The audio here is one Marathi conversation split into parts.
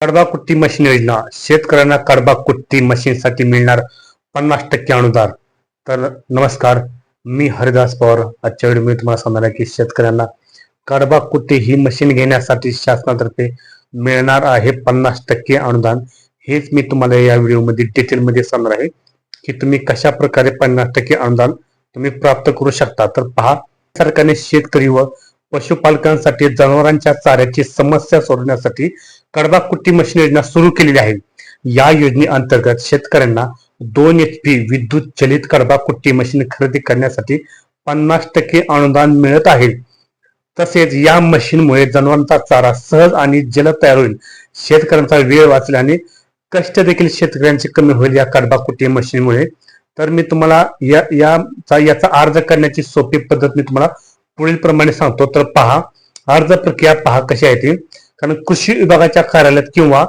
कडबा कुट्टी मशीन योजना. शेतकऱ्यांना कडबा कुट्टी मशीनसाठी मिळणार पन्नास टक्के अनुदान. तर नमस्कार मी हरिदास पवार. आजच्या वेळी मी तुम्हाला सांगणार आहे की शेतकऱ्यांना कडबा कुट्टी ही मशीन घेण्यासाठी शासनातर्फे मिळणार आहे पन्नास टक्के अनुदान. हेच मी तुम्हाला या व्हिडिओमध्ये डिटेलमध्ये सांगणार आहे की तुम्ही कशा प्रकारे पन्नास टक्के अनुदान तुम्ही प्राप्त करू शकता. तर पहा सरकारने शेतकरी व पशुपालकांसाठी जनावरांच्या चाऱ्याची समस्या सोडवण्यासाठी कडबा कुट्टी मशीन योजना सुरू केलेली आहे. या योजनेअंतर्गत शेतकऱ्यांना दोन एच पी विद्युत चलित कडबा कुट्टी मशीन खरेदी करण्यासाठी पन्नास टक्के अनुदान मिळत आहे. तसेच या मशीनमुळे जनावरांचा चारा सहज आणि जलद तयार होईल. शेतकऱ्यांचा वेळ वाचेल आणि कष्ट देखील शेतकऱ्यांचे कमी होईल या कडबा कुट्टी मशीनमुळे. तर मी तुम्हाला या याचा याचा अर्ज करण्याची सोपी पद्धत मी तुम्हाला पुढील प्रमाणे सांगतो तर पहा अर्ज प्रक्रिया पहा कशी आहे ती. कारण कृषी विभागाच्या कार्यालयात किंवा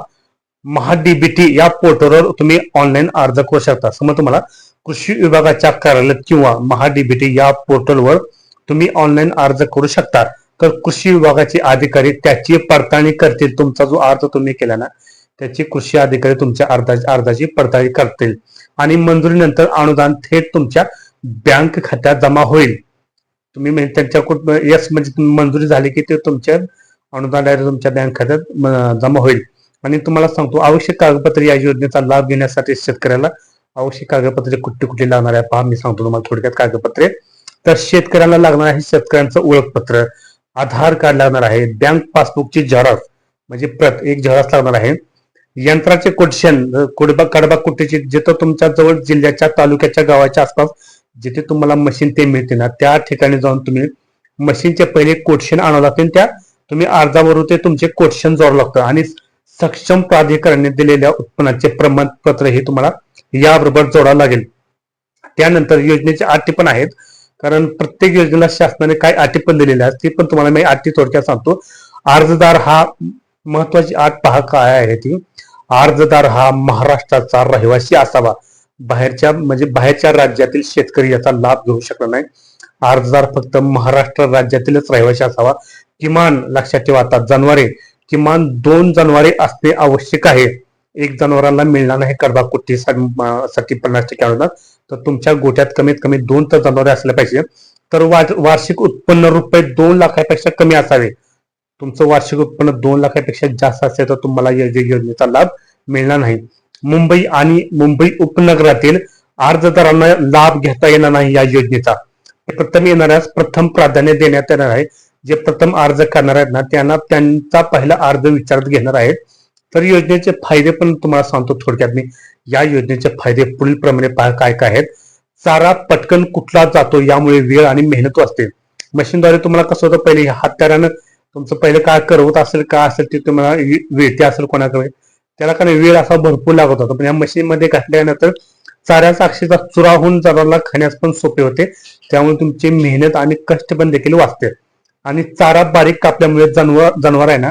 महाडीबीटी या पोर्टलवर तुम्ही ऑनलाईन अर्ज करू शकता. समज तुम्हाला कृषी विभागाच्या कार्यालयात किंवा महाडीबीटी या पोर्टलवर तुम्ही ऑनलाईन अर्ज करू शकता. तर कृषी विभागाचे अधिकारी त्याची पडताळणी करतील. तुमचा जो अर्ज तुम्ही केला ना त्याची कृषी अधिकारी तुमच्या अर्जाची अर्जाची पडताळणी करतील. आणि मंजुरीनंतर अनुदान थेट तुमच्या बँक खात्यात जमा होईल. तुम्ही म्हणजे त्यांच्याकडून यस म्हणजे मंजुरी झाली की ते तुमच्या अनुदान तुमच्या बँक खात्यात जमा होईल. आणि तुम्हाला सांगतो आवश्यक कागदपत्रे या योजनेचा लाभ घेण्यासाठी शेतकऱ्याला आवश्यक कागदपत्रे कुठे कुठे लागणार आहे पहा मी सांगतो तुम्हाला थोडक्यात कागदपत्रे. तर शेतकऱ्याला लागणार आहे शेतकऱ्यांचं ओळखपत्र आधार कार्ड लागणार आहे बँक पासबुकची झेरॉक्स म्हणजे प्रत एक झेरॉक्स लागणार आहे. यंत्राचे कोटेशन कुडबा कडबा कुट्टीचे जिथं तुमच्या जवळ जिल्ह्याच्या तालुक्याच्या गावाच्या आसपास जिथे तुम्हाला मशीन ते मिळते ना त्या ठिकाणी जाऊन तुम्ही मशीनचे पहिले कोटेशन आणावं लागते त्या तुम्ही अर्जावरून ते तुमचे कोटेशन जोडावं लागतं. आणि सक्षम प्राधिकरणाने दिलेल्या उत्पन्नाचे प्रमाणपत्र हे तुम्हाला याबरोबर जोडावं लागेल. त्यानंतर योजनेचे अटी पण आहेत. कारण प्रत्येक योजनेला शासनाने काय अटी पण दिलेल्या आहेत ती पण तुम्हाला मी अटी थोडक्यात सांगतो. अर्जदार हा महत्वाची अट पहा काय आहे ती. अर्जदार हा महाराष्ट्राचा रहिवासी असावा. बाहेरच्या म्हणजे बाहेरच्या राज्यातील शेतकरी याचा लाभ घेऊ शकणार नाही. अर्जदार फक्त महाराष्ट्र राज्यातीलच रहिवासी असावा. किमान लक्षात ठेवा आता जनावरे किमान दोन जनावरे असणे आवश्यक आहे. एक जनावरांना मिळणार नाही कडबा कुट्टी साठी पन्नास टक्के अनुदान. तर तुमच्या गोट्यात कमीत कमी दोन तर जनावरे असले पाहिजे. तर वा- वार्षिक उत्पन्न रुपये दोन लाखापेक्षा कमी असावे. तुमचं वार्षिक उत्पन्न दोन लाखापेक्षा जास्त असेल तर तुम्हाला या योजनेचा लाभ मिळणार नाही. मुंबई आणि मुंबई उपनगरातील अर्जदारांना लाभ घेता येणार नाही या योजनेचा. प्रथम येणाऱ्यास प्रथम प्राधान्य देण्यात येणार आहे. जे प्रथम अर्ज करणार आहेत ना त्यांना त्यांचा पहिला अर्ज विचारात घेणार आहेत. तर योजनेचे फायदे पण तुम्हाला सांगतो थोडक्यात मी. या योजनेचे फायदे पुढील प्रमाणे काय काय आहेत. चारा पटकन कुठला जातो यामुळे वेळ आणि मेहनत वाचते. मशीनद्वारे तुम्हाला कसं होतं पहिले हात्यारानं तुमचं पहिलं काय करवत असेल काय असेल ते तुम्हाला वेळते असेल कोणाकडे. त्याला काय वेळ असा भरपूर लागत होता. पण या मशीनमध्ये घातल्यानंतर चाऱ्याचा अक्षरचा चुरा होऊन जनावरांना खाण्यास पण सोपे होते. त्यामुळे तुमची मेहनत आणि कष्ट पण देखील वाचते. आणि चारा बारीक कापल्यामुळे जनावर जनावर आहे ना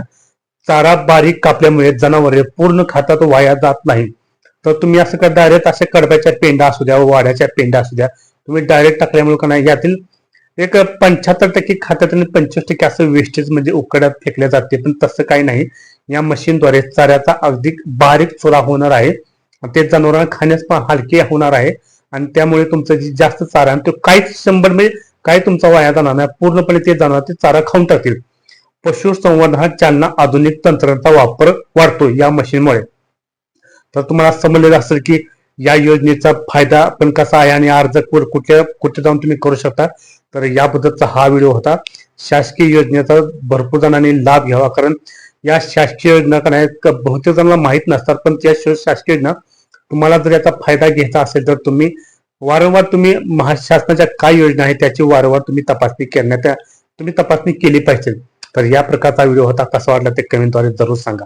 चारा बारीक कापल्यामुळे जनावरे पूर्ण खातात वाया जात नाही तर तुम्ही असं का डायरेक्ट असे कडब्याच्या पेंडा असू द्या वाड्याच्या पेंडा असू द्या तुम्ही डायरेक्ट टाकल्यामुळे का नाही यातील एक पंच्याहत्तर टक्के खात्यात आणि पंचवीस टक्के असं वेस्टेज म्हणजे उकड्यात फेकल्या जाते. पण तसं काही नाही. या मशीनद्वारे चाऱ्याचा अगदी बारीक चुरा होणार आहे. ते जनावरांना खाण्यास पण हलके होणार आहे. आणि त्यामुळे तुमचं जे जास्त चारा आहे, तो काहीच शंभर म्हणजे काही तुमचा वाया जाणार नाही. पूर्णपणे ते जनावर ते चारा खाऊन टाकतील. पशुसंवर्धनात चालना आधुनिक तंत्रज्ञानाचा वापर वाढतो या मशीनमुळे तर तुम्हाला समजलेलं असेल की या योजनेचा फायदा पण कसा आहे आणि अर्ज कु- कुठल्या कुठे जाऊन तुम्ही करू शकता? तर याबद्दलचा हा व्हिडिओ होता. शासकीय योजनेचा भरपूर जणांनी लाभ घ्यावा कारण या शासकीय योजना का नाही बहुतेक जणांना माहीत नसतात पण त्या शासकीय योजना तुम्हाला जर याचा फायदा घ्यायचा असेल तर तुम्ही वारंवार तुम्ही महाशासनाच्या काय योजना आहे त्याची वारंवार तुम्ही तपासणी करण्यात तुम्ही तपासणी केली पाहिजे. तर या प्रकारचा व्हिडिओ होता कसा वाटला ते कमेंटद्वारे जरूर सांगा.